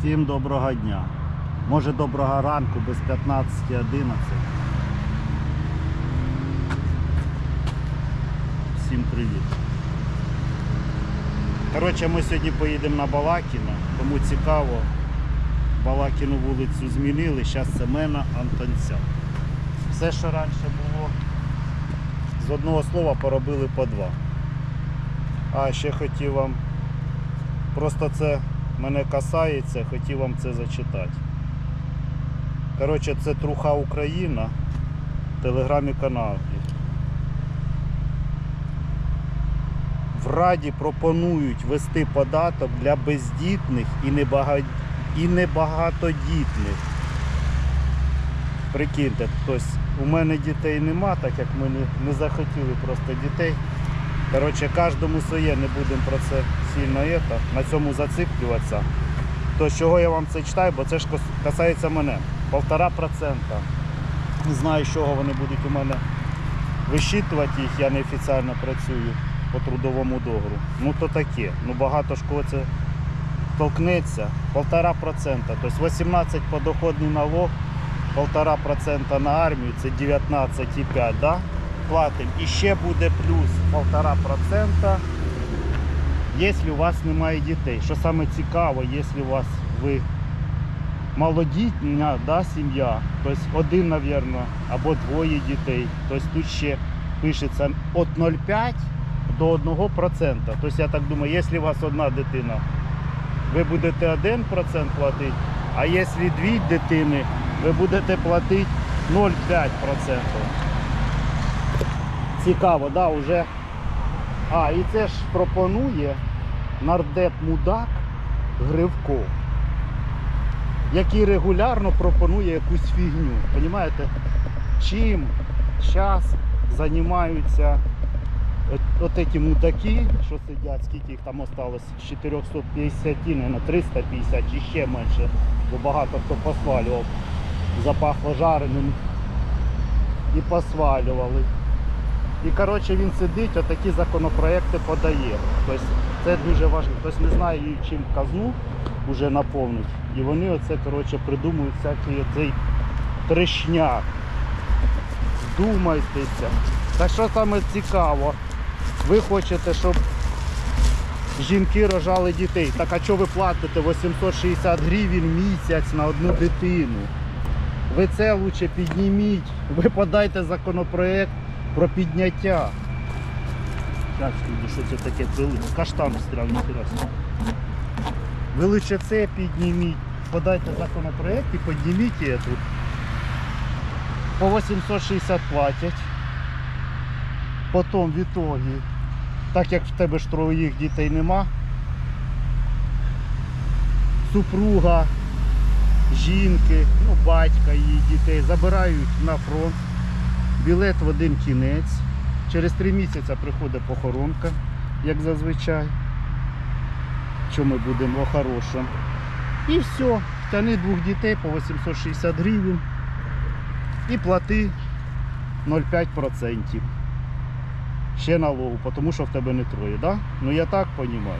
Всім доброго дня. Може доброго ранку без 15.11. Всім привіт. Коротше, ми сьогодні поїдемо на Балакіно, кому цікаво. Балакіну вулицю змінили, зараз Семена Антонця. Все, що раніше було, з одного слова поробили по два. А ще хотів вам Просто це мене касається, хотів вам це зачитати. Коротше, це Труха Україна в телеграмі каналі. В Раді пропонують вести податок для бездітних і, небага... і небагатодітних. Прикиньте, тобто у мене дітей нема, так як ми не захотіли просто дітей. Коротше, кожному своє, не будемо про це сильно ето, на цьому зациклюватися. То чого я вам це читаю, бо це ж касається мене. Полтора процента. Не знаю, з чого вони будуть у мене вищитувати їх, я неофіційно працюю по трудовому договору. Ну то таке. Ну багато ж кого це толкнеться. Полтора процента. Тобто 18 подоходний налог, полтора процента на армію, це 19,5, да? Платимо. І ще буде плюс 1,5%, якщо у вас немає дітей. Що саме цікаво, якщо у вас ви малодітня да, сім'я, тобто один, мабуть, або двоє дітей, тобто тут ще пишеться від 0,5 до 1%. Тобто я так думаю, якщо у вас одна дитина, ви будете 1% платити, а якщо дві дитини, ви будете платити 0,5%. Цікаво, да, вже. А, і це ж пропонує нардеп мудак Гривко, який регулярно пропонує якусь фігню. Понімаєте? Чим зараз займаються от, от ці мудаки, що сидять, скільки їх там осталось, з 450, на 350 чи ще менше, бо багато хто посвалював, запахло жареним і посвалювали. І коротше він сидить, отакі законопроекти подає. Тобто це дуже важливо. Тобто не знаю чим казну вже наповнить. І вони оце коротше, придумують всякий оцей трешняк. Думайтеся. Так що саме цікаво, ви хочете, щоб жінки рожали дітей. Так а що ви платите 860 гривень місяць на одну дитину? Ви це лучше підніміть. Ви подайте законопроект про підняття. Так, люди, що це таке пили? Каштан ніхера. собі. Ви лише це підніміть. Подайте законопроект і підніміть эту. По 860 платять. Потім в ітогі, так як в тебе ж троїх дітей нема, супруга, жінки, ну, батька її дітей забирають на фронт білет в один кінець. Через три місяці приходить похоронка, як зазвичай. Що ми будемо хорошим. І все, тяни двох дітей по 860 гривень і плати 0,5%. Ще налогу, тому що в тебе не троє, да? Ну я так розумію.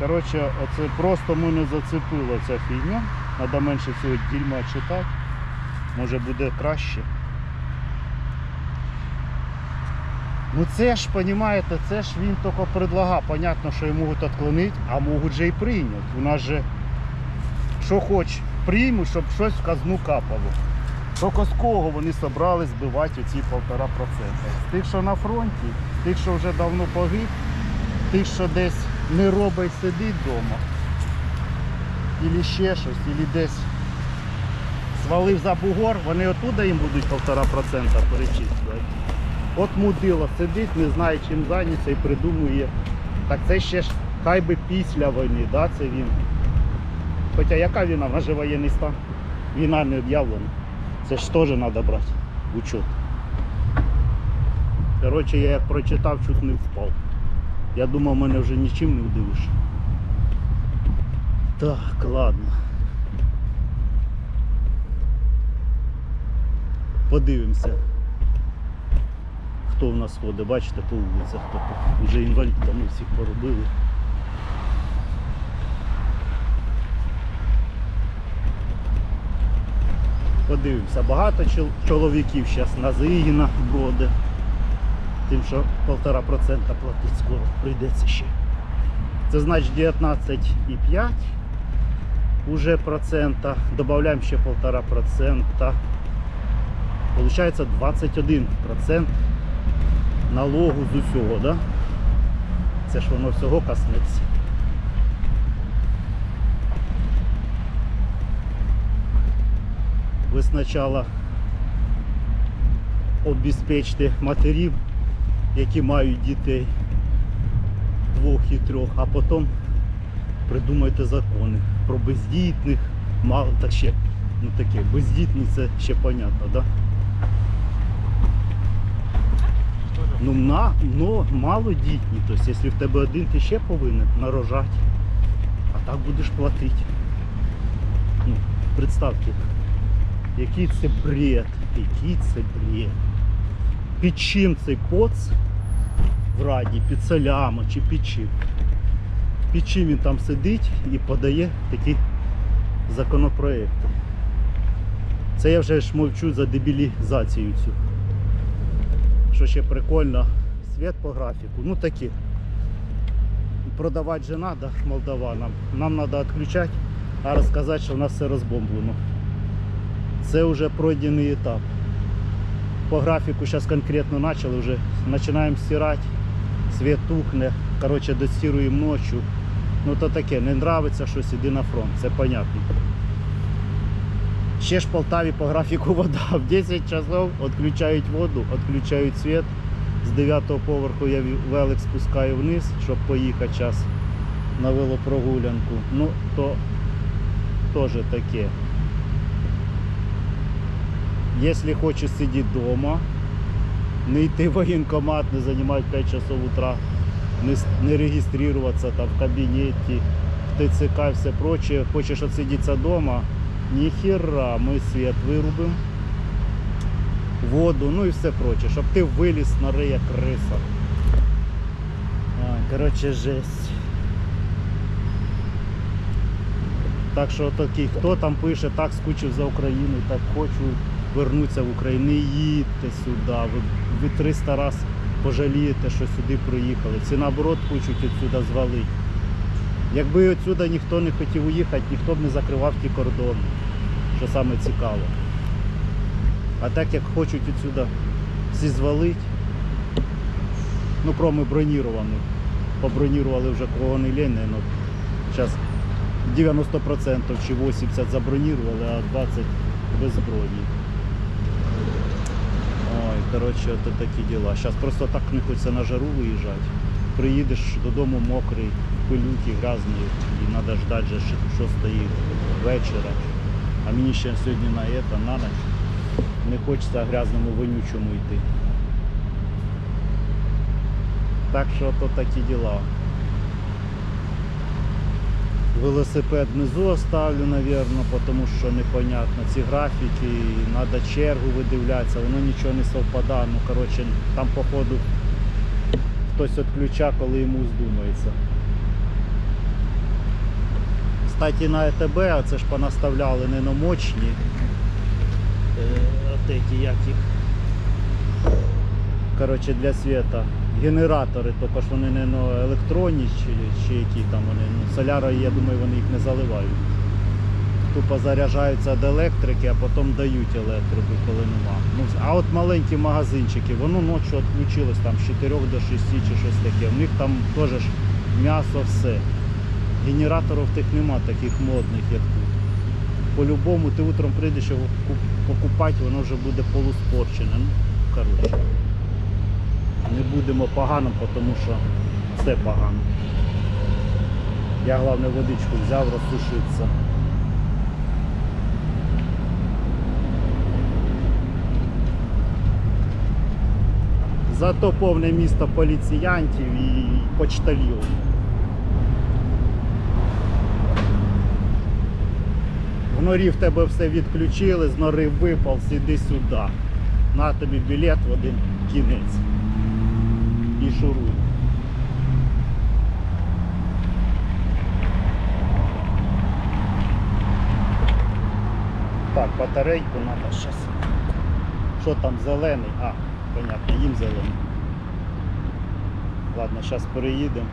Коротше, оце просто мене зацепила ця фігня. Треба менше цього дерьма читати. Може буде краще. Ну це ж, розумієте, це ж він тільки предлагав. Понятно, що його можуть відклонити, а можуть же і прийняти. У нас же, що хоч, приймуть, щоб щось в казну капало. Тільки з кого вони зібрали збивати оці півтора процента? З тих, що на фронті, з тих, що вже давно погиб, тих, що десь не робить, сидить вдома. Ілі ще щось, ілі десь свалив за бугор, вони оттуда їм будуть півтора процента перечислювати. От мудило сидить, не знає чим зайнятися і придумує. Так це ще ж хай би після війни, да, це він. Хоча яка війна? В же воєнний стан. Війна не об'явлена. Це ж теж треба брати. Учет. Коротше, я як прочитав, чуть не впав. Я думав, мене вже нічим не вдивиш. Так, ладно. Подивимося хто в нас ходить, бачите, по вулицях, тобто вже інвалід там всіх поробили. Подивимося, багато чоловіків зараз на заїгінах броди, тим що 1,5% платить скоро прийдеться ще. Це значить 19,5 уже процента, додаємо ще 1,5%. Получається 21% налогу з усього, да? Це ж воно всього коснеться. Ви спочатку обезпечте матерів, які мають дітей двох і трьох, а потім придумайте закони про бездітних, мало так ще, ну таке, бездітні це ще понятно, да? Ну, на, ну малодітні, тобто, якщо в тебе один, ти ще повинен нарожати, а так будеш платити. Ну, представте, який це бред, який це бред. Під чим цей поц в раді, під солями чи під чим? Під чим він там сидить і подає такі законопроекти. Це я вже ж мовчу за дебілізацію цю. Що ще прикольно, світ по графіку. Ну такі. Продавати же треба молдаванам. Нам треба відключати, а розказати, що в нас все розбомблено. Це вже пройдений етап. По графіку зараз конкретно почали вже. Починаємо стирати, світ тухне, коротше, достіруємо ночі. Ну то таке, не нравиться щось, іди на фронт, це понятно. Ще ж в Полтаві по графіку вода. В 10 часов відключають воду, відключають світ. З 9 поверху я велик спускаю вниз, щоб поїхати час на велопрогулянку. Ну, то теж таке. Якщо хочеш сидіти вдома, не йти в воєнкомат, не займати 5 часов утра, не, не реєструватися там в кабінеті, в ТЦК і все прочее, хочеш отсидіться вдома, ніхера, ми світ вирубимо, воду, ну і все проче, щоб ти виліз на рея криса. Ай, коротше, жесть. Так що такий, хто там пише, так скучив за Україну, так хочу вернутися в Україну. Їдьте сюди. Ви, ви 300 раз пожалієте, що сюди приїхали. Ці наоборот хочуть відсюди звалити. Якби відсюди ніхто не хотів уїхати, ніхто б не закривав ті кордони, що саме цікаво. А так як хочуть відсюди всі звалити, ну кроме бронірованих, побронірували вже кого не лень, ну, зараз 90% чи 80% забронірували, а 20% без броні. Ой, коротше, це такі діла. Зараз просто так не хочеться на жару виїжджати. Приїдеш додому мокрий, пилюки, грязний, і треба ждати 6 вечора. А мені ще сьогодні на це, на ніч. Не хочеться грязному вонючому йти. Так що то такі діла. Велосипед внизу оставлю, наверное, потому що непонятно ці графіки, треба чергу видивлятися, воно нічого не совпадає. Ну, коротше, там походу хтось відключа, коли йому здумається. Кстати, на ЕТБ, а це ж понаставляли неномочні. Е, от эти, як їх. Коротше, для світа. Генератори, тільки ж вони не електронні чи, чи які там вони. Ну, соляра, я думаю, вони їх не заливають. Тупо заряджаються від електрики, а потім дають електрику, коли нема. Ну, а от маленькі магазинчики, воно ночі відключилось там з 4 до 6 чи щось таке. У них там теж м'ясо все. Генераторів тих нема таких модних, як тут. По-любому ти утром прийдеш його покупати, воно вже буде полуспорчене. Ну, коротше. Не будемо поганим, тому що все погано. Я головне водичку взяв, розсушитися. Зато повне місто поліціянтів і почтальйонів. В норі в тебе все відключили, з нори випав, сиди сюди. На тобі білет в один кінець. І шуруй. Так, батарейку треба зараз. Що там зелений? А, понятно, їм зелений. Ладно, зараз переїдемо.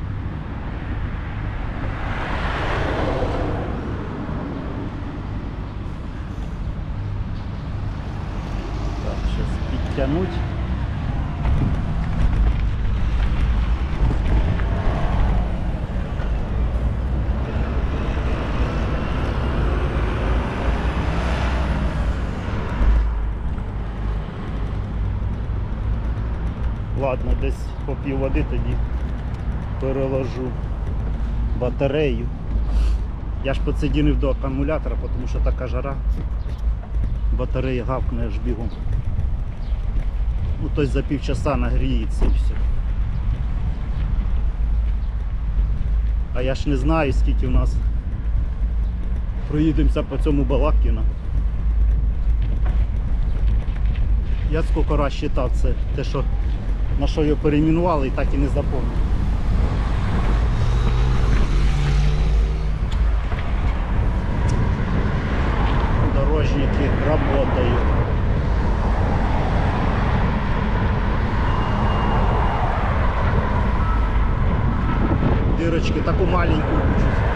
Так, зараз підтягнуть. Ладно, десь по пів води тоді переложу батарею. Я ж підсоединив до акумулятора, тому що така жара. Батарея гавкне аж бігом. Ну, тобто за півчаса нагріється і все. А я ж не знаю, скільки в нас проїдемося по цьому Балакіна. Я скільки раз читав це, те, що на що його перейменували і так і не запомнив. Дорожники работают. Дырочки такую маленькую чуть.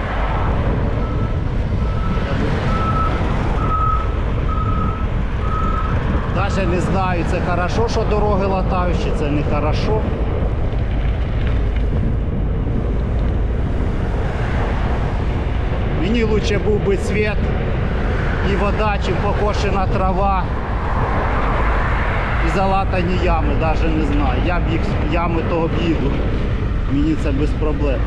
Даже не знаю, це хорошо, що дороги латають, чи це не хорошо. Мені лучше був би світ і вода, чим покошена трава і залатані ями, навіть не знаю. Я б їх ями то об'їду. Мені це без проблем.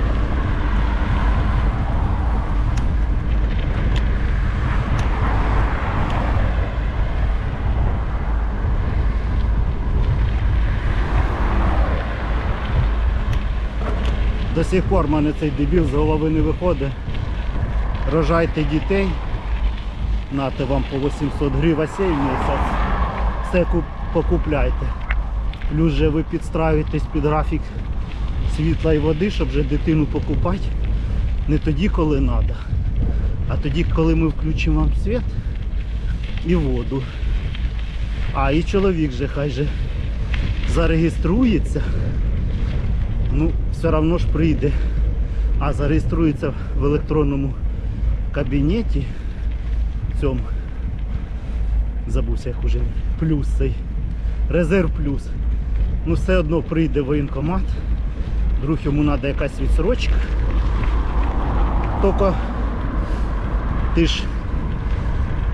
Сих пор в мене цей дебіл з голови не виходить. Рожайте дітей. Нате вам по 800 гривень сей місяць. Все покупляйте. Плюс же ви підстраюєтесь під графік світла і води, щоб вже дитину покупати. Не тоді, коли треба, а тоді, коли ми включимо вам світ і воду. А і чоловік же хай же зареєструється. Ну, все одно ж прийде. А зареєструється в електронному кабінеті цьому. Забувся як уже плюс цей. Резерв плюс. Ну все одно прийде воєнкомат. Вдруг йому треба якась відсрочка. Тільки ти ж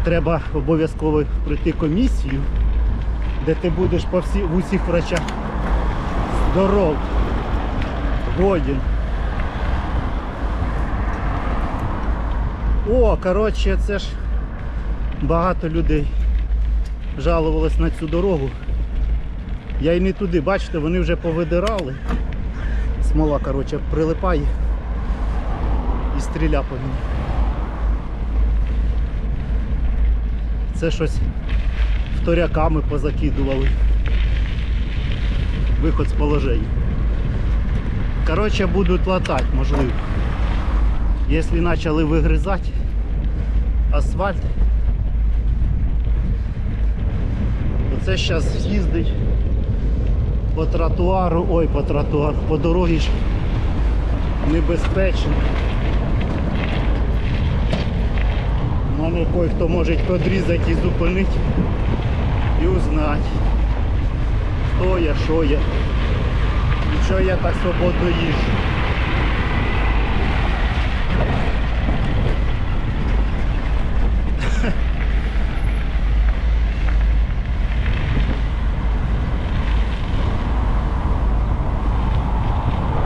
треба обов'язково пройти комісію, де ти будеш по всі, в усіх врачах здоров. Годін. О, коротше, це ж багато людей жалувалось на цю дорогу. Я й не туди, бачите, вони вже повидирали. Смола, коротше, прилипає і стріля по мені. Це щось вторяками позакидували. Виход з положення. Короче, будуть латати, можливо. Якщо почали вигризати асфальт, то це зараз їздить по тротуару, ой, по тротуару, по дорогі ж небезпечно. Мене кой-хто може підрізати і зупинити і узнати, хто я, що я. Що я так свободно їжджу.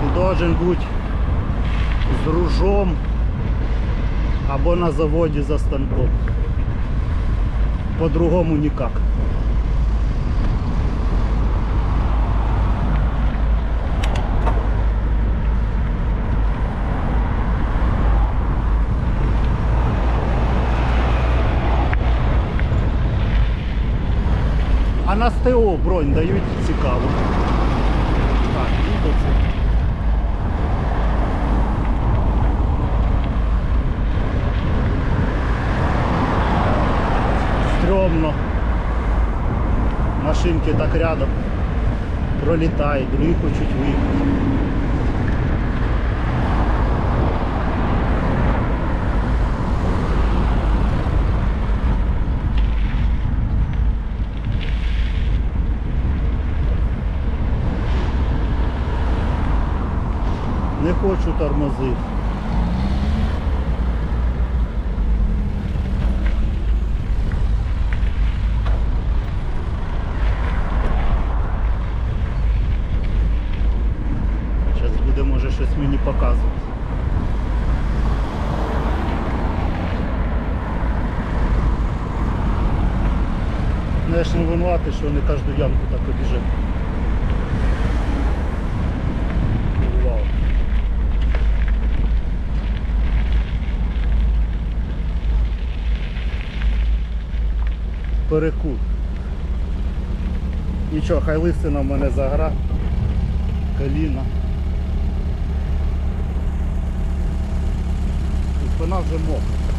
Ти должен бути з ружом або на заводі за станком. По-другому ніяк. А на СТО бронь дають цікаво. Так, і до цього. Стрьомно. Машинки так рядом пролітають, другі хочуть виїхати. Не тормозити. Зараз буде може щось мені показувати. Ну, я ж не винуватий, що вони кожну ямку так обіжать. Перекур. Нічого, хай листина в мене загра. Коліна. Спина вже мокра.